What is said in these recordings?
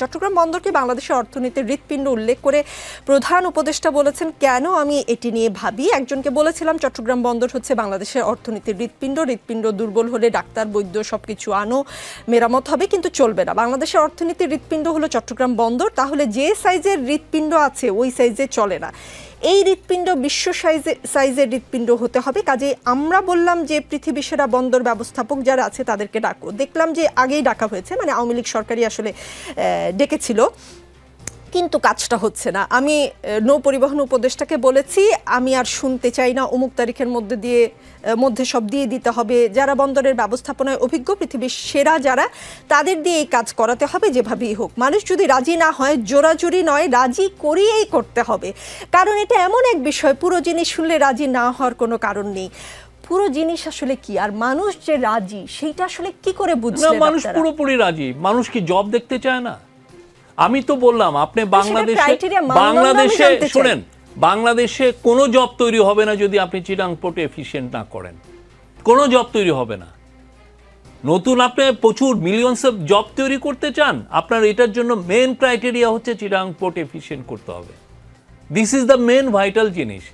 চট্টগ্রাম বন্দরকে বাংলাদেশের অর্থনীতির হৃৎপিণ্ড উল্লেখ করে প্রধান উপদেষ্টা বলেছেন, কেন আমি এটি নিয়ে ভাবি? একজনকে বলেছিলাম, চট্টগ্রাম বন্দর হচ্ছে বাংলাদেশের অর্থনীতির হৃৎপিণ্ড হৃৎপিণ্ড দুর্বল হলে ডাক্তার, বৈদ্য সব কিছু আনো, মেরামত হবে, কিন্তু চলবে না। বাংলাদেশের অর্থনীতির হৃৎপিণ্ড হলো চট্টগ্রাম বন্দর, তাহলে যে সাইজের হৃৎপিণ্ড আছে ওই সাইজে চলে না। এই হৃৎপিণ্ড বিশ্ব সাইজে, সাইজের হৃৎপিণ্ড হতে হবে। কাজে আমরা বললাম যে পৃথিবী সেরা বন্দর ব্যবস্থাপক যারা আছে তাদেরকে ডাকো। দেখলাম যে আগেই ডাকা হয়েছে মানে আওয়ামী লীগ সরকারই আসলে ডেকেছিল কিন্তু কাজটা হচ্ছে না। আমি নৌ পরিবহন উপদেষ্টাকে বলেছি আমি আর শুনতে চাই না অমুক তারিখের মধ্যে দিয়ে মধ্যে সব দিয়ে দিতে হবে। যারা বন্দরের ব্যবস্থাপনায় অভিজ্ঞ পৃথিবীর সেরা যারা তাদের দিয়ে এই কাজ করাতে হবে যেভাবেই হোক। মানুষ যদি রাজি না হয় জোরাজুরি নয় রাজি করিয়েই করতে হবে। কারণ এটা এমন এক বিষয় পুরো জিনিস শুনলে রাজি না হওয়ার কোনো কারণ নেই। পুরো জিনিস আসলে কি? আর মানুষ যে রাজি সেইটা আসলে কি করে বুঝলেন মানুষ পুরোপুরি রাজি। মানুষ কি জব দেখতে চায় না? আমি তো বললাম আপনি বাংলাদেশে বাংলাদেশে। শোনেন বাংলাদেশে কোনো জব তৈরি হবে না যদি আপনি চিটাং পোর্টে এফিসিয়েন্ট না করেন। কোনো জব তৈরি হবে না। নতুন আপনি প্রচুর মিলিয়নস অফ জব তৈরি করতে চান আপনার এটার জন্য মেন ক্রাইটেরিয়া হচ্ছে চিটাং পোর্ট এফিসিয়েন্ট করতে হবে। This is the main vital জিনিস।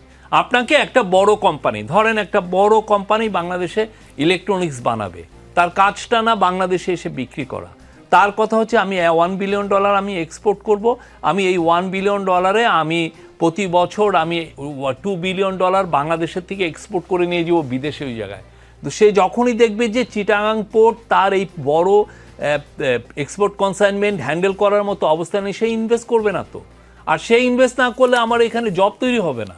আপনাকে একটা বড় কোম্পানি ধরেন একটা বড় কোম্পানি বাংলাদেশে ইলেকট্রনিক্স বানাবে। তার কাজটা না বাংলাদেশে এসে বিক্রি করা। তার কথা হচ্ছে আমি ওয়ান বিলিয়ন ডলার আমি এক্সপোর্ট করব। আমি এই ওয়ান বিলিয়ন ডলারে আমি প্রতি বছর আমি টু বিলিয়ন ডলার বাংলাদেশের থেকে এক্সপোর্ট করে নিয়ে যাব বিদেশে ওই জায়গায়। তো সে যখনই দেখবে যে চিটাগাং পোর্ট তার এই বড় এক্সপোর্ট কনসাইনমেন্ট হ্যান্ডেল করার মতো অবস্থানে সে ইনভেস্ট করবে না তো। আর সে ইনভেস্ট না করলে আমার এখানে জব তৈরি হবে না।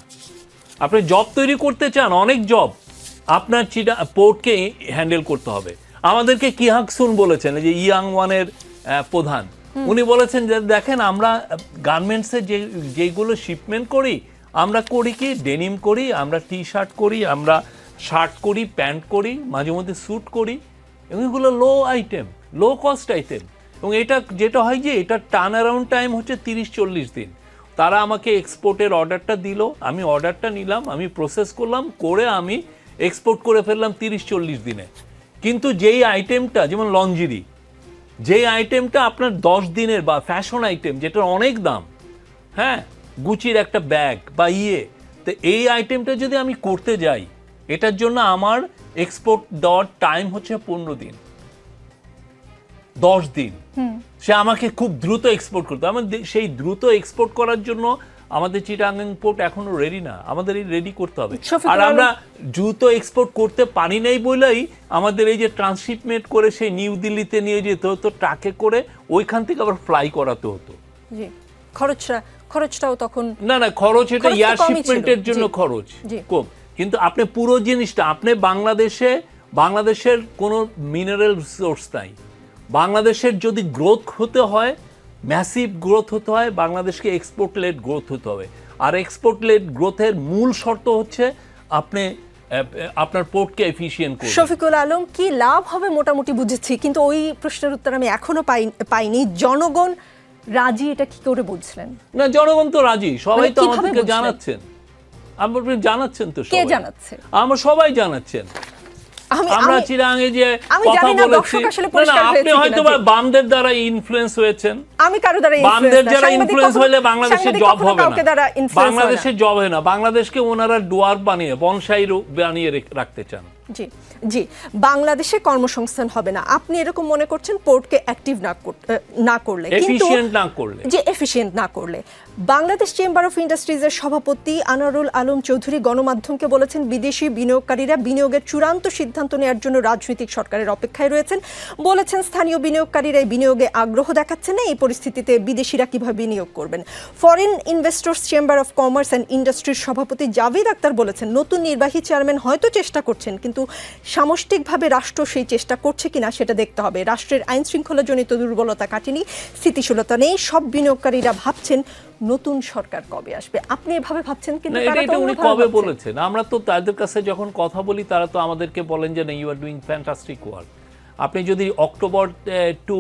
আপনি জব তৈরি করতে চান, অনেক জব আপনার চিটা পোর্টকে হ্যান্ডেল করতে হবে। আমাদেরকে কিহাক সুন বলেছেন? যে ইয়াং ওয়ানের প্রধান। উনি বলেছেন যে দেখেন আমরা গার্মেন্টসে যে যেগুলো শিপমেন্ট করি আমরা করি কি? ডেনিম করি আমরা টি শার্ট করি আমরা শার্ট করি প্যান্ট করি মাঝে মধ্যে স্যুট করি এবং এগুলো low item low cost item. এবং এটা যেটা হয় যে এটা টার্ন অ্যারাউন্ড টাইম হচ্ছে তিরিশ চল্লিশ দিন। তারা আমাকে এক্সপোর্টের অর্ডারটা দিল আমি অর্ডারটা নিলাম আমি প্রসেস করলাম করে আমি এক্সপোর্ট করে ফেললাম তিরিশ চল্লিশ দিনে। কিন্তু যেই আইটেমটা যেমন লঞ্জিরি যেই আইটেমটা আপনার দশ দিনের বা ফ্যাশন আইটেম যেটার অনেক দাম হ্যাঁ গুচির একটা ব্যাগ বা ইয়ে তো এই আইটেমটা যদি আমি করতে যাই এটার জন্য আমার এক্সপোর্ট দেওয়ার টাইম হচ্ছে পনেরো দিন। দশ দিন। সে আমাকে খুব দ্রুত এক্সপোর্ট করতে আমার সেই দ্রুত এক্সপোর্ট করার জন্য আমাদের চিটাগাং পোর্ট এখনও রেডি না। আমাদের এই রেডি করতে হবে। আর আমরা দ্রুত এক্সপোর্ট করতে পারি নাই বলেই আমাদের এই যে ট্রান্সশিপমেন্ট করে সেই নিউ দিল্লিতে নিয়ে যেতে হতো ট্রাকে করে ওইখান থেকে আবার ফ্লাই করাতে হতো। জি। খরচটা খরচটাও তখন না না খরচ এটা এয়ার শিপমেন্টের জন্য খরচ কম। কিন্তু আপনি পুরো জিনিসটা আপনি বাংলাদেশে বাংলাদেশের কোনো মিনারেল সোর্স নাই। বাংলাদেশের যদি গ্রোথ হতে হয় ম্যাসিভ গ্রোথ হতে হয় বাংলাদেশকে এক্সপোর্ট লেড গ্রোথ হতে হবে। আর এক্সপোর্ট লেড গ্রোথের মূল শর্ত হচ্ছে আপনি আপনার পোর্টকে এফিসিয়েন্ট করুন শফিকুল আলম কি লাভ হবে মোটামুটি বুঝেছি কিন্তু ওই প্রশ্নের উত্তর আমি এখনও পাই পাইনি। জনগণ রাজি এটা কি করে বুঝলেন? না জনগণ তো রাজি সবাই মানে তো আমাদেরকে জানাচ্ছেন। আপনি জানাচ্ছেন তো কে সবাই। জানাচ্ছে? আমরা সবাই জানাচ্ছেন। আমরা চিরাঙ্গে চিরাঙে যে কথা বলেছি। আপনি হয়তো বামদের দ্বারা ইনফ্লুয়েন্স হয়েছেন। আমি কারও দ্বারা বামদের যারা ইনফ্লুয়েন্স হলে বাংলাদেশে জব হবে না। বাংলাদেশে জব হয় না। বাংলাদেশকে ওনারা ডুয়ার বানিয়ে বনসাই বানিয়ে রাখতে চান। জি জি। বাংলাদেশে কর্মসংস্থান হবে না। আপনি এরকম মনে করছেন পোর্টকে অ্যাক্টিভ না না করলে। কিন্তু না করলে। যে এফিশিয়েন্ট না করলে। বাংলাদেশ চেম্বার অফ ইন্ডাস্ট্রিজের সভাপতি আনারুল আলম চৌধুরী গণমাধ্যমকে বলেছেন বিদেশি বিনিয়োগকারীরা বিনিয়োগের চূড়ান্ত সিদ্ধান্ত নেওয়ার জন্য রাজনৈতিক সরকারের অপেক্ষায় রয়েছেন। বলেছেন স্থানীয় বিনিয়োগকারীরা এই বিনিয়োগে আগ্রহ দেখাচ্ছেন না। এই পরিস্থিতিতে বিদেশিরা কীভাবে বিনিয়োগ করবেন? Foreign investors chamber of commerce and ইন্ডাস্ট্রির সভাপতি জাভেদ আক্তার বলেছেন নতুন নির্বাহী চেয়ারম্যান হয়তো চেষ্টা করছেন কিন্তু সামষ্টিকভাবে রাষ্ট্র সেই চেষ্টা করছে কিনা সেটা দেখতে হবে। রাষ্ট্রের আইন শৃঙ্খলাজনিত দুর্বলতা কাটেনি স্থিতিশীলতা নেই সব বিনিয়োগকারীরা ভাবছেন নতুন সরকার কবে আসবে। আপনি এভাবে ভাবছেন কিন্তু তারা এটা উনি কবে বলেছেন? আমরা তো তাদের কাছে যখন কথা বলি তারা তো আমাদেরকে বলেন যে না you are doing fantastic work আপনি যদি অক্টোবর টু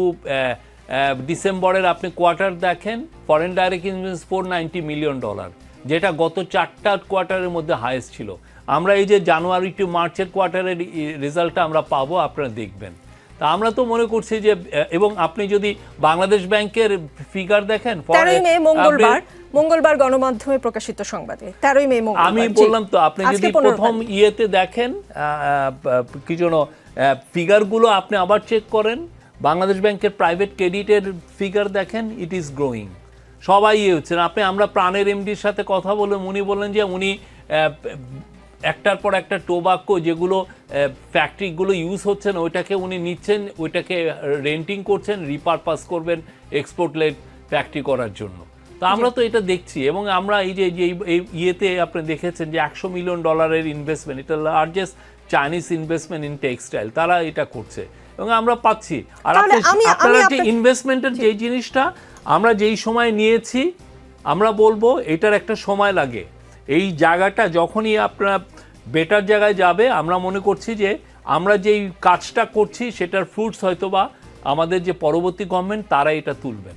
ডিসেম্বরের আপনি কোয়ার্টার দেখেন foreign direct invest four ninety million dollar যেটা গত চারটা কোয়ার্টারের মধ্যে হায়েস্ট ছিল। আমরা এই যে জানুয়ারি টু মার্চের কোয়ার্টারের রেজাল্টটা আমরা পাবো আপনারা দেখবেন। তা আমরা তো মনে করছি যে এবং আপনি যদি বাংলাদেশ ব্যাংকের ফিগার দেখেন তেরোই মে মঙ্গলবার মঙ্গলবার গণমাধ্যমে প্রকাশিত সংবাদে তেরোই মে আমি বললাম তো আপনি যদি প্রথম ইয়েতে দেখেন কি যেন ফিগারগুলো আপনি আবার চেক করেন বাংলাদেশ ব্যাংকের প্রাইভেট ক্রেডিটের ফিগার দেখেন ইট ইজ গ্রোয়িং সবাই ইয়ে হচ্ছেন আপনি আমরা প্রাণের এমডির সাথে কথা বলে উনি বললেন যে উনি একটার পর একটা টোবাক্কো যেগুলো ফ্যাক্টরিগুলো ইউজ হচ্ছে না ওইটাকে উনি নিচ্ছেন ওইটাকে রেন্টিং করছেন রিপারপাস করবেন এক্সপোর্ট লেট ফ্যাক্টরি করার জন্য। তো আমরা তো এটা দেখছি এবং আমরা এই যে এই- ইয়েতে আপনি দেখেছেন যে একশো মিলিয়ন ডলারের ইনভেস্টমেন্ট এটা largest Chinese investment in textile তারা এটা করছে। এবং আমরা পাচ্ছি। আর আপনারা যে ইনভেস্টমেন্টের যে জিনিসটা আমরা যেই সময় নিয়েছি আমরা বলব এটার একটা সময় লাগে। এই জায়গাটা যখনই আপনার বেটার জায়গায় যাবে, আমরা মনে করছি যে আমরা যেই কাজটা করছি, সেটার ফ্রুটস হয়তো বা আমাদের যে পরবর্তী গভর্নমেন্ট তারা এটা তুলবেন।